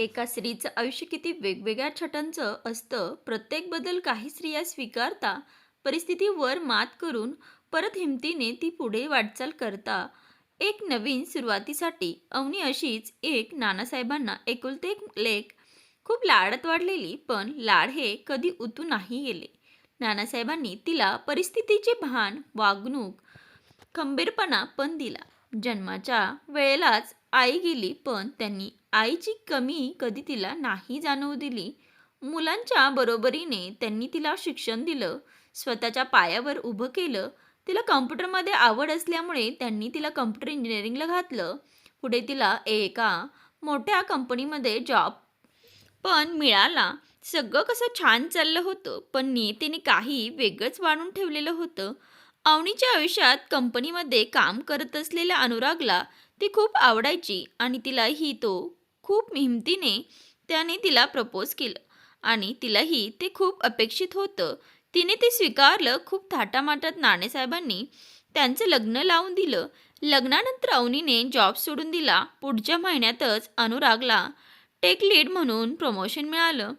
एका स्त्रीचं आयुष्य किती वेगवेगळ्या छटांचं असतं प्रत्येक बदल काही स्त्रिया स्वीकारता परिस्थितीवर मात करून परत हिमतीने ती पुढे वाटचाल करता. एक नवीन सुरुवातीसाठी अवनी अशीच एक नानासाहेबांना एकुलते एक लेख. खूप लाडत वाढलेली पण लाड हे कधी उतू नाही गेले नानासाहेबांनी तिला परिस्थितीचे भान वागणूक खंबीरपणा पण दिला. जन्माच्या वेळेलाच आई गेली पण त्यांनी आईची कमी कधी तिला नाही जाणवू दिली. मुलांच्या बरोबरीने त्यांनी तिला शिक्षण दिलं स्वतःच्या पायावर उभं केलं. तिला कम्प्युटरमध्ये आवड असल्यामुळे त्यांनी तिला कम्प्युटर इंजिनिअरिंगला घातलं. पुढे तिला एका मोठ्या कंपनीमध्ये जॉब पण मिळाला. सगळं कसं छान चाललं होतं पण नियतीने काही वेगळंच वाढून ठेवलेलं होतं. अवनीच्या आयुष्यात कंपनीमध्ये काम करत असलेल्या अनुरागला ती खूप आवडायची आणि तिलाही तो खूप हिमतीने त्याने तिला प्रपोज केलं. आणि तिलाही ते खूप अपेक्षित होतं. तिने ते स्वीकारलं खूप थाटामाटात नाणेसाहेबांनी त्यांचं लग्न लावून दिलं. लग्नानंतर अवनीने जॉब सोडून दिला. पुढच्या महिन्यातच अनुरागला टेक लीड म्हणून प्रमोशन मिळालं.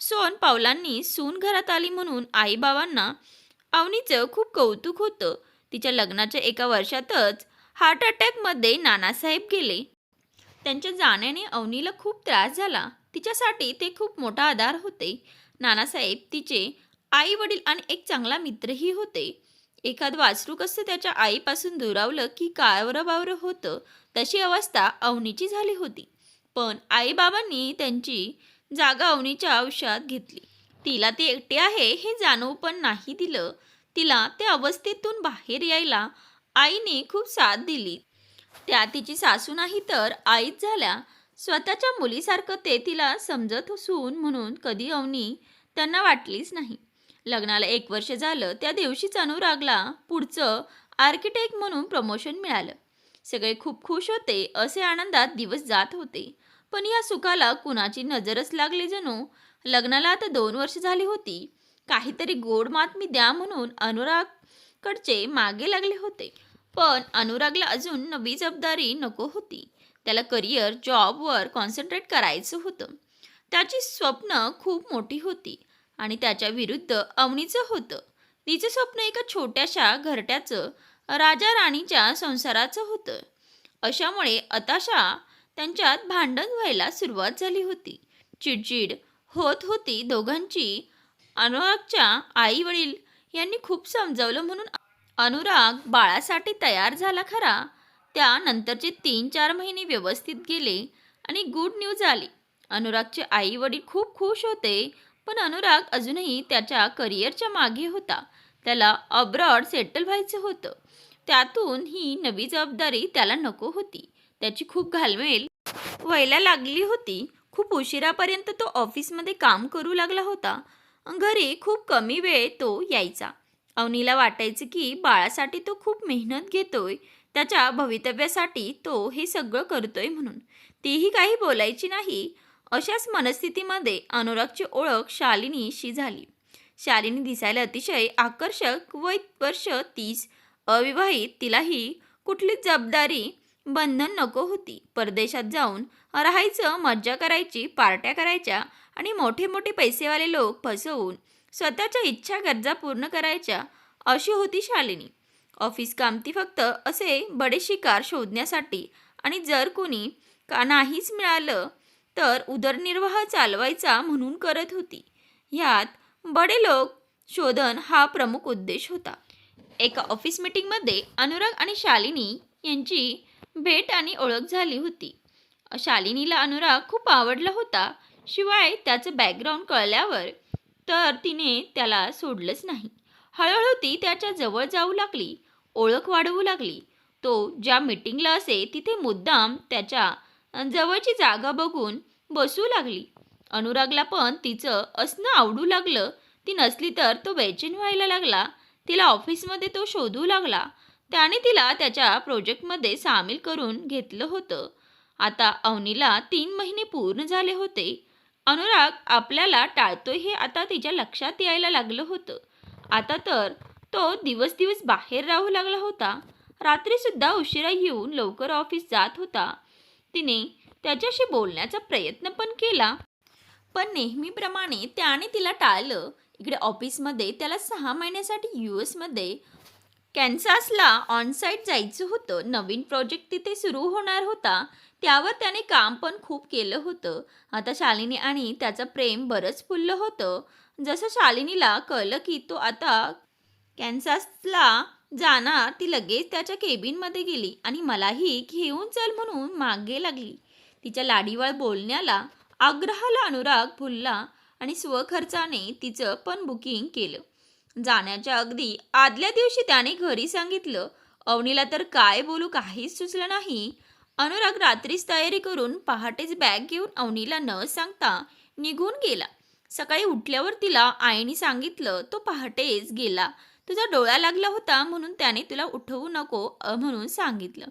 सोन पावलांनी सून घरात आली म्हणून आईबाबांना अवनीचं खूप कौतुक होतं. तिच्या लग्नाच्या एका वर्षातच हार्ट अटॅकमध्ये नानासाहेब गेले. त्यांच्या जाण्याने अवनीला खूप त्रास झाला. तिच्यासाठी ते खूप मोठा आधार होते. नानासाहेब तिचे आई वडील आणि एक चांगला मित्रही होते. एखाद वासरू कसं त्याच्या आईपासून दुरावलं की कावरं बावरं होतं तशी अवस्था अवनीची झाली होती. पण आईबाबांनी त्यांची जागा अवनीच्या आयुष्यात घेतली. तिला ती एकटी आहे हे जाणवू पण नाही दिलं. तिला त्या अवस्थेतून बाहेर यायला आईने खूप साथ दिली. त्या तिची सासू नाही तर आईच झाल्या. स्वतःच्या मुलीसारखं ते तिला समजत असून म्हणून कधी अवनी त्यांना वाटलीच नाही. लग्नाला एक वर्ष झालं त्या दिवशीच अनुरागला पुढचं आर्किटेक्ट म्हणून प्रमोशन मिळालं. सगळे खूप खुश होते असे आनंदात दिवस जात होते. पण या सुखाला कुणाची नजरच लागली जणू? लग्नाला आता दोन वर्ष झाली होती. काहीतरी गोड मातमी द्या म्हणून अनुरागकडचे मागे लागले होते. पण अनुरागला अजून नवी जबाबदारी नको होती. त्याला करिअर जॉबवर कॉन्सन्ट्रेट करायचं होतं. त्याची स्वप्न खूप मोठी होती आणि त्याच्या विरुद्ध अवनीचं होतं. तिचं स्वप्न एका छोट्याशा घरट्याचं राजा राणीच्या संसाराचं होतं. अशामुळे अताशा त्यांच्यात भांडण व्हायला सुरुवात झाली होती. चिडचिड होत होती दोघांची. अनुरागच्या आई वडील यांनी खूप समजावलं म्हणून अनुराग बाळासाठी तयार झाला खरा. त्यानंतरचे तीन चार महिने व्यवस्थित गेले आणि गुड न्यूज आली. अनुरागचे आई वडील खूप खुश होते पण अनुराग अजूनही त्याच्या करिअरच्या मागे होता. त्याला अब्रॉड सेटल व्हायचं होतं. त्यातून ही नवी जबाबदारी त्याला नको होती. त्याची खूप घालमेल व्हायला लागली होती. खूप उशिरापर्यंत तो ऑफिसमध्ये काम करू लागला होता. घरी खूप कमी वेळ तो यायचा. अवनीला वाटायचं की बाळासाठी तो खूप मेहनत घेतोय त्याच्या भवितव्यासाठी तो हे सगळं करतोय म्हणून. तीही काही बोलायची नाही. अशाच मनस्थितीमध्ये अनुरागची ओळख शालिनीशी झाली. शालिनी दिसायला अतिशय आकर्षक व वर्ष तीस. अविवाहित तिलाही कुठलीच जबाबदारी बंधन नको होती. परदेशात जाऊन राहायचं मज्जा करायची पार्ट्या करायच्या आणि मोठे मोठे पैसेवाले लोक फसवून स्वतःच्या इच्छा गरजा पूर्ण करायच्या अशी होती शालिनी. ऑफिस काम ती फक्त असे बडे शिकार शोधण्यासाठी आणि जर कोणी का नाहीच मिळालं तर उदरनिर्वाह चालवायचा म्हणून करत होती. ह्यात बडे लोक शोधन हा प्रमुख उद्देश होता. एका ऑफिस मीटिंगमध्ये अनुराग आणि शालिनी यांची भेट आणि ओळख झाली होती. शालिनीला अनुराग खूप आवडला होता शिवाय त्याचं बॅकग्राऊंड कळल्यावर तर तिने त्याला सोडलंच नाही. हळूहळू ती त्याच्याजवळ जाऊ लागली ओळख वाढवू लागली. तो ज्या मीटिंगला असे तिथे मुद्दाम त्याच्या जवळची जागा बघून बसू लागली. अनुरागला पण तिचं असणं आवडू लागलं. ती नसली तर तो बेचैन व्हायला लागला. तिला ऑफिसमध्ये तो शोधू लागला. त्याने तिला त्याच्या प्रोजेक्टमध्ये सामील करून घेतलं होतं. आता अवनीला तीन महिने पूर्ण झाले होते. अनुराग आपल्याला टाळतोय हे आता तिच्या लक्षात यायला लागलं होतं. आता तर तो दिवस दिवस बाहेर राहू लागला होता. रात्रीसुद्धा उशिरा येऊन लवकर ऑफिस जात होता. तिने त्याच्याशी बोलण्याचा प्रयत्न पण केला. पण नेहमीप्रमाणे त्याने तिला टाळलं. इकडे ऑफिसमध्ये त्याला सहा महिन्यासाठी यू एसमध्ये कॅन्सासला ऑनसाईट जायचं होतं. नवीन प्रोजेक्ट तिथे सुरू होणार होता. त्यावर त्याने काम पण खूप केलं होतं. आता शालिनी आणि त्याचं प्रेम बरंच फुललं होतं. जसं शालिनीला कळलं की तो आता कॅन्सासला जाणार ती लगेच त्याच्या केबिनमध्ये गेली आणि मलाही घेऊन चल म्हणून मागे लागली. तिच्या लाडीवाळ बोलण्याला आग्रहाला अनुराग भुलला आणि स्वखर्चाने तिचं पण बुकिंग केलं. जाण्याच्या अगदी आदल्या दिवशी त्याने घरी सांगितलं अवनीला तर काय बोलू काहीच सुचलं नाही. अनुराग रात्रीच तयारी करून पहाटेच बॅग घेऊन अवनीला न सांगता निघून गेला. सकाळी उठल्यावर तिला आईने सांगितलं तो पहाटेच गेला. तुझा डोळा लागला होता म्हणून त्याने तुला उठवू नको म्हणून सांगितलं.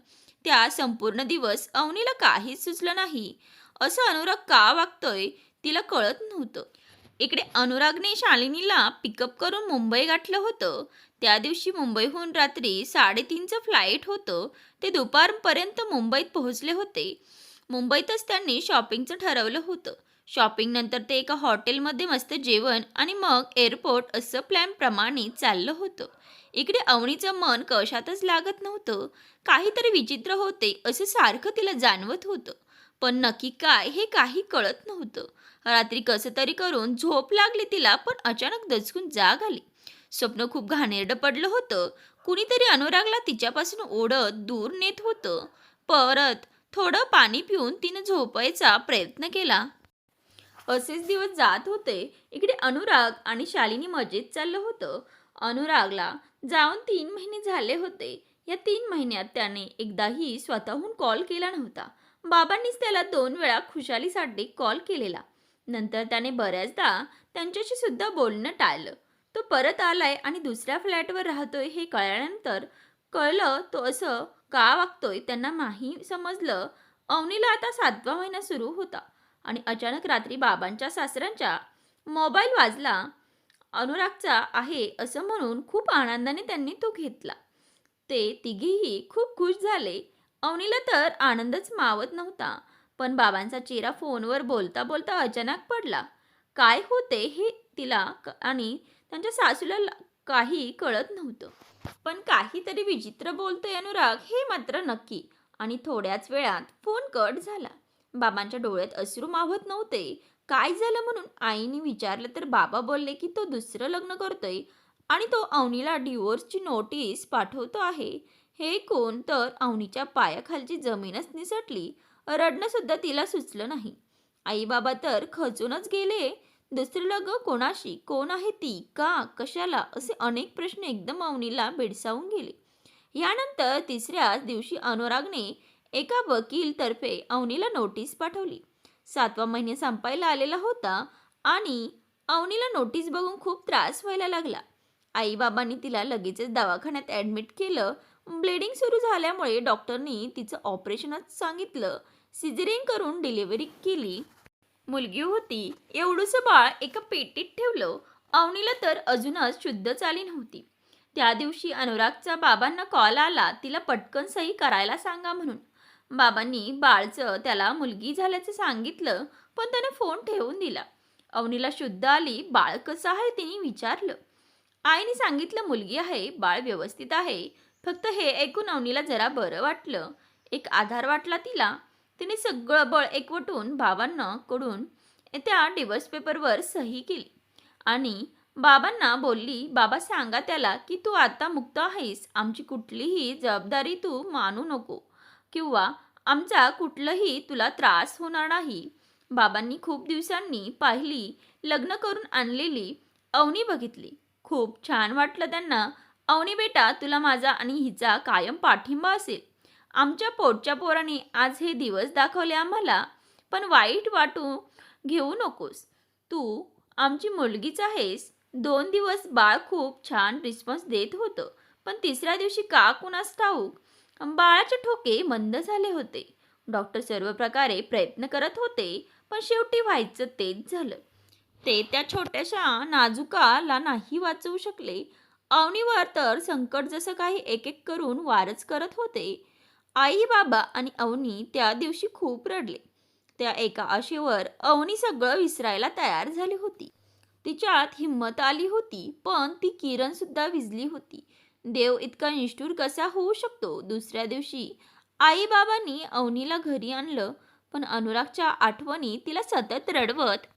त्या संपूर्ण दिवस अवनीला काहीच सुचलं नाही. असं अनुराग का वागतोय तिला कळत नव्हतं. इकडे अनुरागने शालिनीला पिकअप करून मुंबई गाठलं होतं. त्या दिवशी मुंबईहून रात्री साडेतीनचं फ्लाईट होतं. ते दुपारपर्यंत मुंबईत पोहोचले होते. मुंबईतच त्यांनी शॉपिंगचं ठरवलं होतं. शॉपिंगनंतर ते एका हॉटेलमध्ये मस्त जेवण आणि मग एअरपोर्ट असं प्लॅनप्रमाणे चाललं होतं. इकडे अवनीचं मन कशातच लागत नव्हतं. काहीतरी विचित्र होते असं सारखं तिला जाणवत होतं. पण नक्की काय हे काही कळत नव्हतं. रात्री कसं तरी करून झोप लागली तिला पण अचानक दचकून जाग आली. स्वप्न खूप घाणेरडं पडलं होतं. कुणीतरी अनुरागला तिच्यापासून ओढत दूर नेत होतं. परत थोडं पाणी पिऊन तिनं झोपायचा प्रयत्न केला. असेच दिवस जात होते. इकडे अनुराग आणि शालिनी मजेत चाललं होतं. अनुरागला जाऊन तीन महिने झाले होते. या तीन महिन्यात त्याने एकदाही स्वतःहून कॉल केला नव्हता. बाबांनीच त्याला दोन वेळा खुशालीसाठी कॉल केलेला. नंतर त्याने बऱ्याचदा त्यांच्याशी सुद्धा बोलणं टाळलं. तो परत आलाय आणि दुसऱ्या फ्लॅटवर राहतोय हे कळल्यानंतर कळलं तो असं का वागतोय त्यांना नाही समजलं. अवनीला आता सातवा महिना सुरू होता आणि अचानक रात्री बाबांच्या सासऱ्यांच्या मोबाईल वाजला अनुरागचा आहे असं म्हणून खूप आनंदाने त्यांनी तो घेतला. ते तिघेही खूप खुश झाले अवनीला तर आनंदच मावत नव्हता पण बाबांचा चेहरा फोनवर बोलता बोलता अचानक पडला. काय होते हे तिला आणि त्यांच्या सासूला काही कळत नव्हतं. पण काहीतरी विचित्र बोलतोय अनुराग हे मात्र नक्की आणि थोड्याच वेळात फोन कट झाला. बाबांच्या डोळ्यात अश्रू मावत नव्हते. काय झालं म्हणून आईने विचारलं तर बाबा बोलले की तो दुसरं लग्न करतोय आणि तो अवनीला डिवोर्सची नोटीस पाठवतो आहे. हे कोण? तर अवनीच्या पायाखालची जमीनच निसटली. रडणं सुद्धा तिला सुचलं नाही. आईबाबा तर खचूनच गेले. दुसरं लग्न कोणाशी? कोण आहे ती? का? कशाला? असे अनेक प्रश्न एकदम अवनीला भेडसावून गेले. यानंतर तिसऱ्याच दिवशी अनुरागने एका वकीलतर्फे अवनीला नोटीस पाठवली. सातवा महिने संपायला आलेला होता आणि अवनीला नोटीस बघून खूप त्रास व्हायला लागला. आईबाबांनी तिला लगेचच दवाखान्यात ॲडमिट केलं ब्लिडिंग सुरू झाल्यामुळे डॉक्टरनी तिचं ऑपरेशनच सांगितलं. सिझरिंग करून डिलिव्हरी केली. मुलगी होती. एवढंसं बाळ एका पेटीत ठेवलं. अवनीला तर अजूनच शुद्ध चाली नव्हती त्या दिवशी अनुरागचा बाबांना कॉल आला तिला पटकन सही करायला सांगा म्हणून. बाबांनी बाळचं त्याला मुलगी झाल्याचं सांगितलं पण त्याने फोन ठेवून दिला. अवनीला शुद्ध आली बाळ कसं आहे तिने विचारलं. आईने सांगितलं मुलगी आहे बाळ व्यवस्थित आहे. फक्त हे ऐकून अवनीला जरा बरं वाटलं. एक आधार वाटला तिला. तिने सगळं बळ एकवटून बाबांना कडून त्या डिवोर्स पेपरवर सही केली. आणि बाबांना बोलली बाबा सांगा त्याला की तू आता मुक्त आहेस. आमची कुठलीही जबाबदारी तू मानू नको. किंवा आमचा कुठलंही तुला त्रास होणार नाही. बाबांनी खूप दिवसांनी पाहिली लग्न करून आणलेली अवनी बघितली. खूप छान वाटलं त्यांना. अवनी बेटा तुला माझा आणि हिचा कायम पाठिंबा असेल. आमच्या पोटच्या पोराने आज हे दिवस दाखवले आम्हाला पण वाईट वाटू घेऊ नकोस. तू आमची मुलगीच आहेस. दोन दिवस बाळ खूप छान रिस्पॉन्स देत होतं पण तिसऱ्या दिवशी का कुणास ठाऊक बाळाचे ठोके मंद झाले होते. डॉक्टर सर्व प्रकारे प्रयत्न करत होते पण शेवटी व्हायचं तेच झालं. ते त्या छोट्याशा नाजुकाला नाही वाचवू शकले अवनीवर तर संकट जसं काही एक एक करून वारच करत होते. आई बाबा आणि अवनी त्या दिवशी खूप रडले. त्या एका आशेवर अवनी सगळं विसरायला तयार झाली होती. तिच्यात हिंमत आली होती पण ती किरण सुद्धा विजली होती. देव इतका निष्ठूर कसा होऊ शकतो? दुसऱ्या दिवशी आई बाबांनी अवनीला घरी आणलं पण अनुरागच्या आठवणी तिला सतत रडवत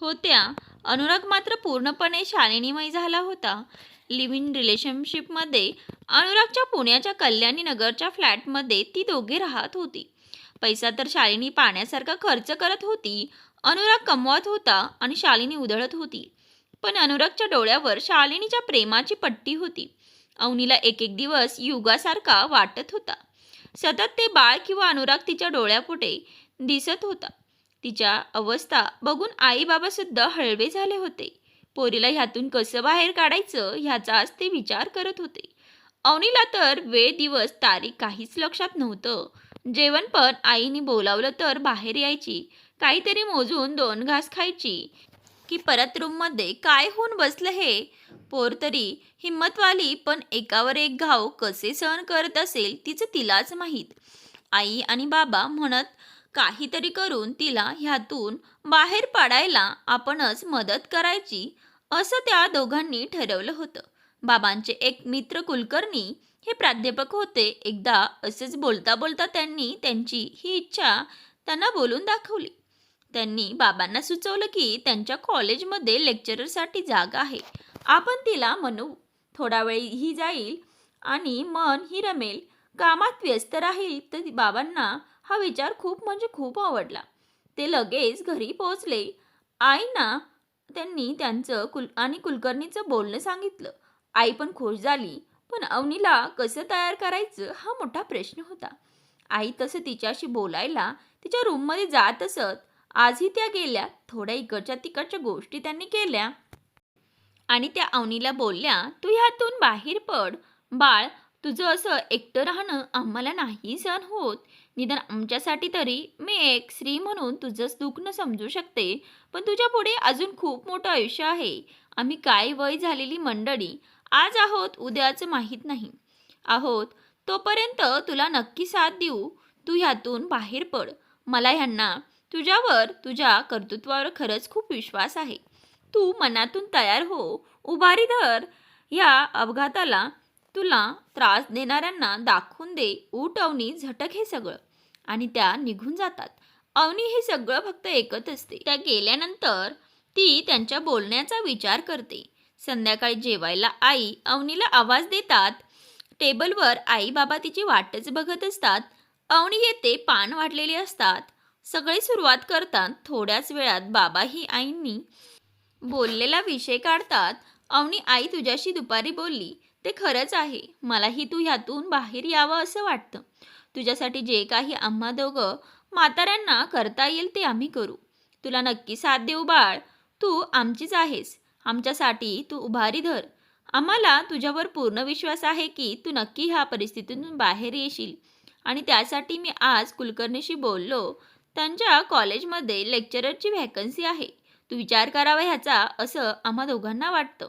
होत्या. अनुराग मात्र पूर्णपणे शालिनीमय झाला होता. लिव्ह इन रिलेशनशिपमध्ये अनुरागच्या पुण्याच्या कल्याणी नगरच्या फ्लॅटमध्ये ती दोघे राहत होती. पैसा तर शालिनी पाण्यासारखा खर्च करत होती. अनुराग कमवत होता आणि शालिनी उधळत होती. पण अनुरागच्या डोळ्यावर शालिनीच्या प्रेमाची पट्टी होती. अवनीला एक एक दिवस युगासारखा वाटत होता. सतत ते बाळ किंवा अनुराग तिच्या डोळ्यापुढे दिसत होता. तिच्या अवस्था बघून आई बाबासुद्धा हळवे झाले होते. पोरीला ह्यातून कसं बाहेर काढायचं ह्याचाच ते विचार करत होते. अवनीला तर वेळ दिवस तारीख काहीच लक्षात नव्हतं. जेवण पण आईने बोलावलं तर बाहेर यायची. काहीतरी मोजून दोन घास खायची. की परत रूममध्ये काय होऊन बसलं हे? पोर तरी हिंमतवाली पण एकावर एक घाव कसे सहन करत असेल तिचं तिलाच माहीत. आई आणि बाबा म्हणत काहीतरी करून तिला ह्यातून बाहेर पाडायला आपणच मदत करायची असं त्या दोघांनी ठरवलं होतं. बाबांचे एक मित्र कुलकर्णी हे प्राध्यापक होते. एकदा असंच बोलता बोलता त्यांनी त्यांची ही इच्छा त्यांना बोलून दाखवली. त्यांनी बाबांना सुचवलं की त्यांच्या कॉलेजमध्ये लेक्चररसाठी जागा आहे. आपण तिला म्हणू. थोडा वेळ ही जाईल आणि मन ही रमेल. कामात व्यस्त राहील. तर बाबांना हा विचार खूप म्हणजे खूप आवडला. ते लगेच घरी पोहोचले. आईना त्यांनी त्यांचं कुल आणि कुलकर्णीचं बोलणं सांगितलं. आई पण खुश झाली पण अवनीला कसं तयार करायचं हा मोठा प्रश्न होता. आई तसं तिच्याशी बोलायला तिच्या रूममध्ये जात असत. आजही त्या गेल्या थोड्या इकडच्या तिकडच्या गोष्टी त्यांनी केल्या. आणि त्या अवनीला बोलल्या तू ह्यातून बाहेर पड. बाळ तुझं असं एकटं राहणं आम्हाला नाही सहन होत. निदान आमच्यासाठी तरी मी एक स्त्री म्हणून तुझंच दुखणं समजू शकते पण तुझ्या पुढे अजून खूप मोठं आयुष्य आहे. आम्ही काय वय झालेली मंडळी आज आहोत उद्याचं माहीत नाही. आहोत तोपर्यंत तुला नक्की साथ देऊ तू ह्यातून बाहेर पड. मला ह्यांना तुझ्यावर तुझ्या कर्तृत्वावर खरंच खूप विश्वास आहे. तू मनातून तयार हो. उभारी धर. या अपघाताला तुला त्रास देणाऱ्यांना दाखवून दे. उठवणी झटक हे सगळं. आणि त्या निघून जातात. अवनी हे सगळं फक्त ऐकत असते. त्या गेल्यानंतर ती त्यांच्या बोलण्याचा विचार करते. संध्याकाळी जेवायला आई अवनीला आवाज देतात. टेबलवर आई बाबा तिची वाटच बघत असतात. अवनी येते पान वाटलेली असतात. सगळे सुरुवात करतात थोड्याच वेळात बाबा ही आईंनी बोललेला विषय काढतात. अवनी आई तुझ्याशी दुपारी बोलली. ते खरंच आहे. मलाही तू ह्यातून बाहेर यावं असं वाटतं. तुझ्यासाठी जे काही आम्हा दोघं म्हाताऱ्यांना करता येईल ते आम्ही करू. तुला नक्की साथ देऊ बाळ. तू आमचीच आहेस. आमच्यासाठी तू उभारी धर. आम्हाला तुझ्यावर पूर्ण विश्वास आहे की तू नक्की ह्या परिस्थितीतून बाहेर येशील. आणि त्यासाठी मी आज कुलकर्णीशी बोललो. त्यांच्या कॉलेजमध्ये लेक्चररची व्हॅकन्सी आहे. तू विचार करावा ह्याचा असं आम्हा दोघांना वाटतं.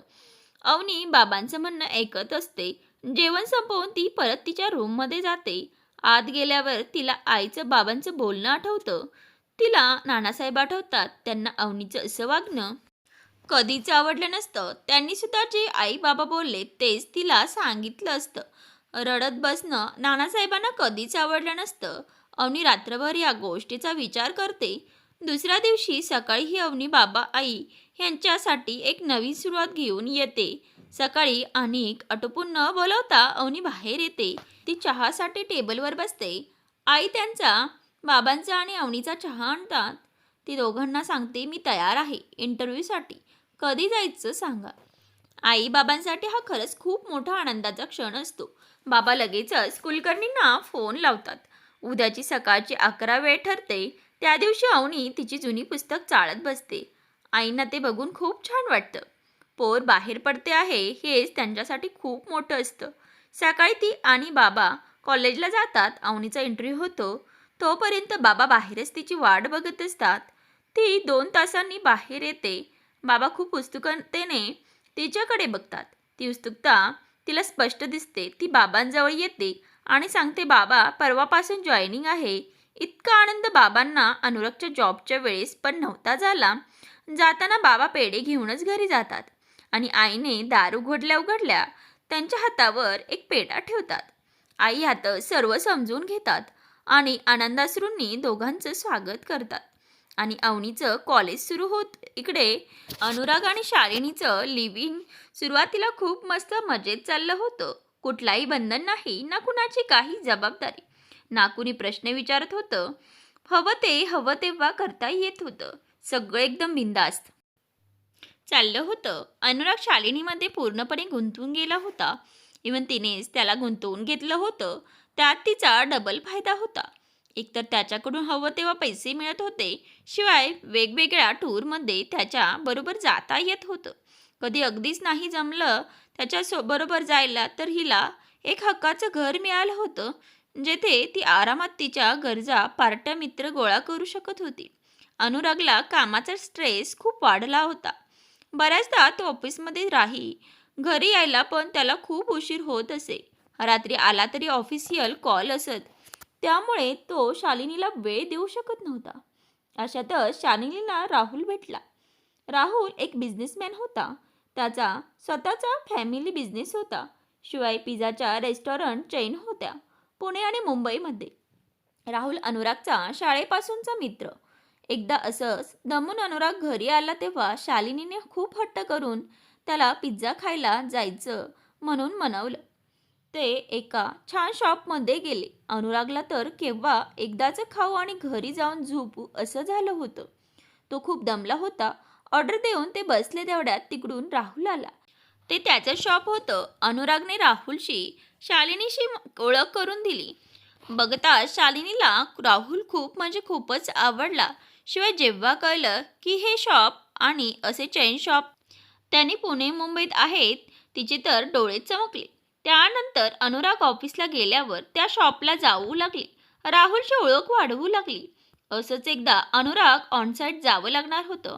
अवनी बाबांचं म्हणणं ऐकत असते. जेवण संपवून ती परत तिच्या रूममध्ये जाते. आत गेल्यावर तिला आईचं बाबांचं बोलणं आठवतं. तिला नानासाहेब आठवतात त्यांना अवनीचं असं वागणं. कधीच आवडलं नसतं. त्यांनी सुद्धा जे आई बाबा बोलले तेच तिला सांगितलं असतं. रडत बसणं नानासाहेबांना कधीच आवडलं नसतं. अवनी रात्रभर या गोष्टीचा विचार करते. दुसऱ्या दिवशी सकाळी ही अवनी बाबा आई यांच्यासाठी एक नवीन सुरुवात घेऊन येते. सकाळी अनेक आटोपून न बोलवता अवनी बाहेर येते. ती चहासाठी टेबलवर बसते. आई त्यांचा बाबांचा आणि अवनीचा चहा आणतात. ती दोघांना सांगते मी तयार आहे इंटरव्ह्यूसाठी. कधी जायचं सांगा. आई बाबांसाठी हा खरंच खूप मोठा आनंदाचा क्षण असतो. बाबा लगेचच कुलकर्णींना फोन लावतात. उद्याची सकाळची अकरा वेळ ठरते. त्या दिवशी अवनी तिची जुनी पुस्तक चाळत बसते. आईंना ते बघून खूप छान वाटतं. पोर बाहेर पडते आहे हेच त्यांच्यासाठी खूप मोठं असतं. सकाळी ती आणि बाबा कॉलेजला जातात अवनीचा इंटरव्ह्यू होतो. तोपर्यंत बाबा बाहेरच तिची वाट बघत असतात. ती दोन तासांनी बाहेर येते. बाबा खूप उत्सुकतेने तिच्याकडे बघतात. ती उत्सुकता तिला स्पष्ट दिसते. ती बाबांजवळ येते आणि सांगते बाबा परवापासून जॉईनिंग आहे. इतका आनंद बाबांना अनुरागच्या जॉबच्या वेळेस पण नव्हता झाला. जाताना बाबा पेढे घेऊनच घरी जातात. आणि आईने दार उघडल्या उघडल्या त्यांच्या हातावर एक पेढा ठेवतात. आई आता सर्व समजून घेतात आणि आनंदासरूंनी दोघांचं स्वागत करतात. आणि अवनीचं कॉलेज सुरू होत इकडे अनुराग आणि शालिनीचं लिव्हिंग सुरुवातीला खूप मस्त मजेत चाललं होतं. कुठलाही बंधन नाही ना कुणाची काही जबाबदारी. ना कुणी प्रश्न विचारत होतं. हवं ते हवं तेव्हा करता येत होतं. सगळं एकदम बिंदास्त. चाललं होतं. अनुराग शालिनीमध्ये पूर्णपणे गुंतून गेला होता. इवन तिनेच त्याला गुंतवून घेतलं होतं. त्यात तिचा डबल फायदा होता. एकतर त्याच्याकडून हवं तेव्हा पैसे मिळत होते. शिवाय वेगवेगळ्या टूरमध्ये त्याच्या बरोबर जाता येत होतं. कधी अगदीच नाही जमलं त्याच्या बरोबर जायला तर हिला एक हक्काचं घर मिळालं होतं जेथे ती आरामात तिच्या गरजा पार्ट्या मित्र गोळा करू शकत होती. अनुरागला कामाचा स्ट्रेस खूप वाढला होता. बऱ्याचदा तो ऑफिसमध्ये राही. घरी यायला पण त्याला खूप उशीर होत असे. रात्री आला तरी ऑफिशियल कॉल असत. त्यामुळे तो शालिनीला वेळ देऊ शकत नव्हता. अशातच शालिनीला राहुल भेटला. राहुल एक बिझनेसमॅन होता. त्याचा स्वतःचा फॅमिली बिझनेस होता. शिवाय पिझ्झाच्या रेस्टॉरंट चेन होत्या. पुणे आणि मुंबईमध्ये. राहुल अनुरागचा शाळेपासूनचा मित्र. एकदा असंच दमून अनुराग घरी आला तेव्हा शालिनीने खूप हट्ट करून त्याला पिझ्झा खायला जायचं म्हणून मनवलं. ते एका छान शॉपमध्ये गेले. अनुरागला तर केव्हा एकदाचं खाऊ आणि घरी जाऊन झोपू असं झालं होतं. तो खूप दमला होता. ऑर्डर देऊन ते बसले तेवढ्यात तिकडून राहुल आला. ते त्याचं शॉप होतं. अनुरागने राहुलशी शालिनीशी ओळख करून दिली. बघता शालिनीला राहुल खूप म्हणजे खूपच आवडला. शिवाय जेव्हा कळलं की हे शॉप आणि असे चैन शॉप त्यांनी पुणे मुंबईत आहेत तिचे तर डोळे चमकले. त्यानंतर अनुराग ऑफिसला गेल्यावर त्या शॉपला जाऊ लागली. राहुलची ओळख वाढवू लागली. असंच एकदा अनुराग ऑनसाईट जावं लागणार होतं.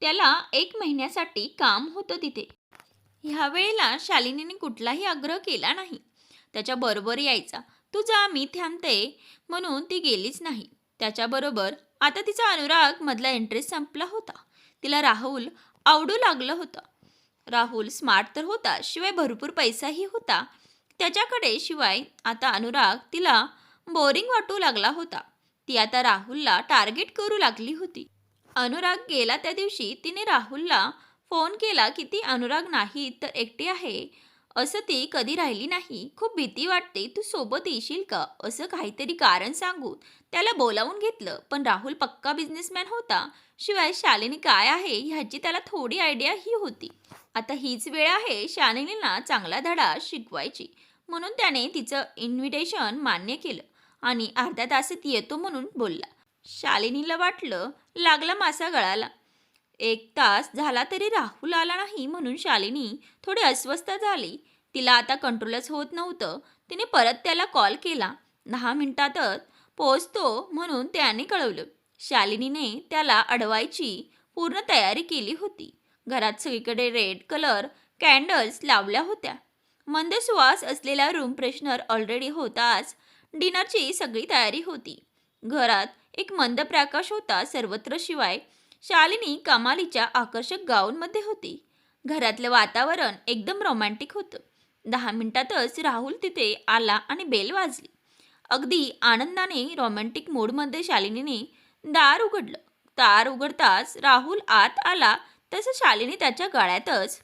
त्याला एक महिन्यासाठी काम होतं तिथे. ह्या वेळेला शालिनीने कुठलाही आग्रह केला नाही. त्याच्याबरोबर यायचा. तू जा मी थांबते म्हणून ती गेलीच नाही. त्याच्याबरोबर आता तिचा अनुराग मधला इंटरेस्ट संपला होता. तिला राहुल आवडू लागलं होतं. राहुल स्मार्ट तर होता शिवाय भरपूर पैसाही होता. त्याच्याकडे शिवाय आता अनुराग तिला बोरिंग वाटू लागला होता. ती आता राहुलला टार्गेट करू लागली होती. अनुराग गेला त्या दिवशी तिने राहुलला फोन केला की ती अनुराग नाही तर एकटी आहे. असं ती कधी राहिली नाही. खूप भीती वाटते तू सोबत येशील का? असं काहीतरी कारण सांगून त्याला बोलावून घेतलं. पण राहुल पक्का बिझनेसमॅन होता. शिवाय शालिनी काय आहे ह्याची त्याला थोडी आयडिया ही होती. आता हीच वेळ आहे शालिनीला चांगला धडा शिकवायची. म्हणून त्याने तिचं इन्व्हिटेशन मान्य केलं आणि अर्ध्या तासात येतो म्हणून बोलला. शालिनीला वाटलं लागला मासा गळाला. एक तास झाला तरी राहुल आला नाही म्हणून शालिनी थोडी अस्वस्थ झाली. तिला आता कंट्रोलच होत नव्हतं. तिने परत त्याला कॉल केला. दहा मिनिटातच पोचतो म्हणून त्याने कळवलं. शालिनीने त्याला अडवायची पूर्ण तयारी केली होती. घरात सगळीकडे रेड कलर कॅन्डल्स लावल्या होत्या. मंद सुवास असलेला रूम फ्रेशनर ऑलरेडी होताच डिनरची सगळी तयारी होती. घरात एक मंद प्रकाश होता सर्वत्र शिवाय शालिनी कमालीच्या आकर्षक गाऊनमध्ये होती. घरातलं वातावरण एकदम रोमॅन्टिक होतं. दहा मिनिटातच राहुल तिथे आला आणि बेल वाजली. अगदी आनंदाने रोमॅन्टिक मूडमध्ये शालिनीने दार उघडलं. दार उघडताच राहुल आत आला तसं शालिनी त्याच्या गळ्यातच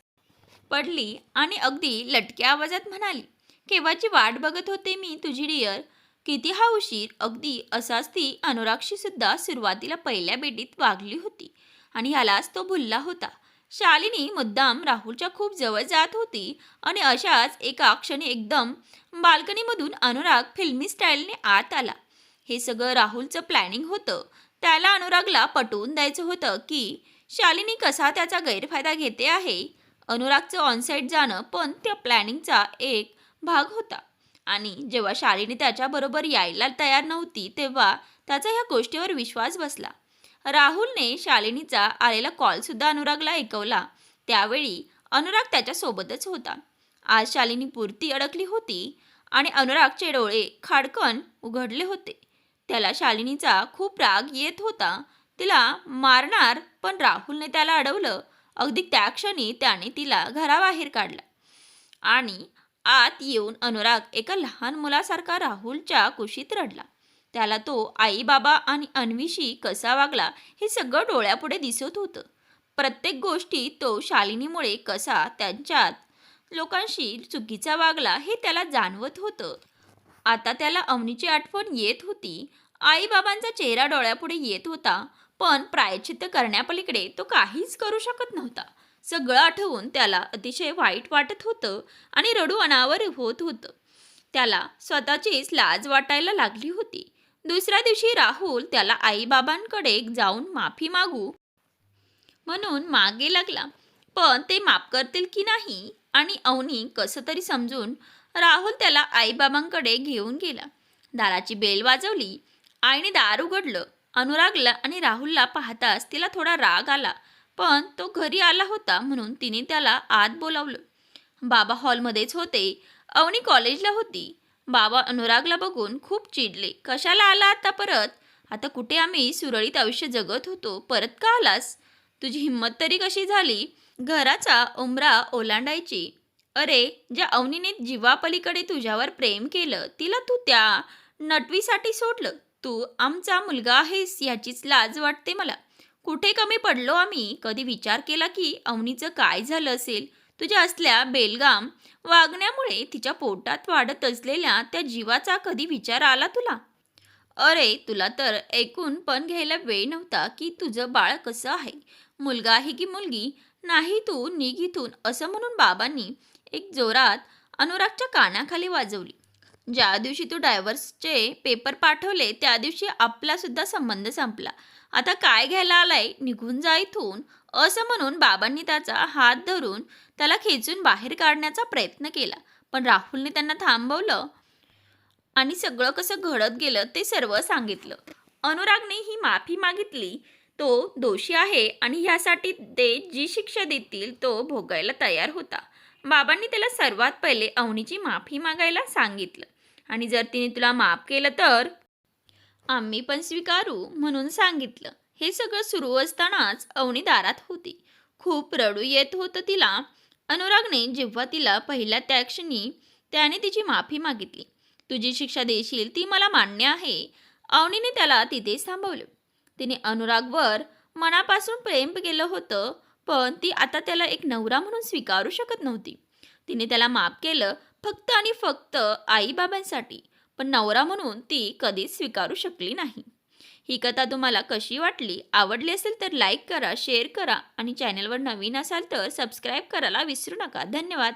पडली आणि अगदी लटक्या आवाजात म्हणाली केव्हाची वाट बघत होते मी तुझी डिअर किती हा उशीर? अगदी असाच ती अनुरागशी सुद्धा सुरुवातीला पहिल्या भेटीत वागली होती आणि ह्यालाच तो भुलला होता. शालिनी मुद्दाम राहुलच्या खूप जवळ जात होती आणि अशाच एका क्षणी एकदम बाल्कनीमधून अनुराग फिल्मी स्टाईलने आत आला. हे सगळं राहुलचं प्लॅनिंग होतं. त्याला अनुरागला पटवून द्यायचं होतं की शालिनी कसा त्याचा गैरफायदा घेते आहे? अनुरागचं ऑनसाईट जाणं पण त्या प्लॅनिंगचा एक भाग होता. आणि जेव्हा शालिनी त्याच्याबरोबर यायला तयार नव्हती तेव्हा त्याचा ह्या गोष्टीवर विश्वास बसला. राहुलने शालिनीचा आलेला कॉलसुद्धा अनुरागला ऐकवला. त्यावेळी अनुराग त्याच्यासोबतच होता. आज शालिनी पुरती अडकली होती आणि अनुरागचे डोळे खाडकन उघडले होते. त्याला शालिनीचा खूप राग येत होता. तिला मारणार पण राहुलने त्याला अडवलं. अगदी त्या क्षणी त्याने तिला घराबाहेर काढला. आणि आत येऊन अनुराग एका लहान मुलासारखा राहुलच्या कुशीत रडला. त्याला तो आई बाबा आणि अन्वीशी कसा वागला हे सगळं डोळ्यापुढे दिसत होतं. प्रत्येक गोष्टी तो शालिनीमुळे कसा त्यांच्यात लोकांशी चुकीचा वागला हे त्याला जाणवत होतं. आता त्याला अवनीची आठवण येत होती. आईबाबांचा चेहरा डोळ्यापुढे येत होता पण प्रायचित्त करण्यापलीकडे तो काहीच करू शकत नव्हता. सगळं आठवून त्याला अतिशय वाईट वाटत होतं आणि रडू अनावर होत होतं. त्याला स्वतःचीच लाज वाटायला लागली होती. दुसऱ्या दिवशी राहुल त्याला आईबाबांकडे जाऊन माफी मागू म्हणून मागे लागला. पण ते माफ करतील की नाही आणि अवनी कसं तरी समजून राहुल त्याला आईबाबांकडे घेऊन गेला. दाराची बेल वाजवली. आईने दार उघडलं. अनुरागला आणि राहुलला पाहताच तिला थोडा राग आला. पण तो घरी आला होता म्हणून तिने त्याला आत बोलावलं. बाबा हॉलमध्येच होते. अवनी कॉलेजला होती. बाबा अनुरागला बघून खूप चिडले. कशाला आला आता परत? आता कुठे आम्ही सुरळीत आयुष्य जगत होतो? परत का आलास? तुझी हिंमत तरी कशी झाली? घराचा उमरा ओलांडायची. अरे ज्या अवनीने जीवापलीकडे तुझ्यावर प्रेम केलं तिला तू त्या नटवीसाठी सोडलं. तू आमचा मुलगा आहेस याचीच लाज वाटते मला. कुठे कमी पडलो आम्ही? कधी विचार केला की अवनीचं काय झालं असेल? तुझ्या असल्या बेलगाम वागण्यामुळे तिच्या पोटात वाढत असलेल्या त्या जीवाचा कधी विचार आला तुला? अरे तुला तर ऐकून पण घ्यायला वेळ नव्हता की तुझं बाळ कसं आहे? मुलगा आहे की मुलगी? नाही तू निघितून असं म्हणून बाबांनी एक जोरात अनुरागच्या कानाखाली वाजवली. ज्या दिवशी तू डायव्हर्सचे पेपर पाठवले त्या दिवशी आपला सुद्धा संबंध संपला. आता काय घ्यायला आलाय? निघून जा इथून. असं म्हणून बाबांनी त्याचा हात धरून त्याला खेचून बाहेर काढण्याचा प्रयत्न केला. पण राहुलने त्यांना थांबवलं आणि सगळं कसं घडत गेलं ते सर्व सांगितलं. अनुरागने ही माफी मागितली. तो दोषी आहे आणि ह्यासाठी ते जी शिक्षा देतील तो भोगायला तयार होता. बाबांनी त्याला सर्वात पहिले अवनीची माफी मागायला सांगितलं. आणि जर तिने तुला माफ केलं तर? आम्ही पण स्वीकारू म्हणून सांगितलं. हे सगळं सुरू असतानाच अवनी दारात होती. खूप रडू येत होतं तिला. अनुरागने जेव्हा तिला पहिल्या त्या क्षणी त्याने तिची माफी मागितली. तुझी शिक्षा देशील ती मला मान्य आहे. अवनीने त्याला तिथेच थांबवलं. तिने अनुरागवर मनापासून प्रेम केलं होतं पण ती आता त्याला एक नवरा म्हणून स्वीकारू शकत नव्हती. तिने त्याला माफ केलं फक्त आणि फक्त आईबाबांसाठी. पण नवरा म्हणून ती कधीच स्वीकारू शकली नाही. ही कथा तुम्हाला कशी वाटली आवडली असेल तर लाईक करा शेअर करा आणि चॅनलवर नवीन असाल तर सबस्क्राईब करायला विसरू नका. धन्यवाद.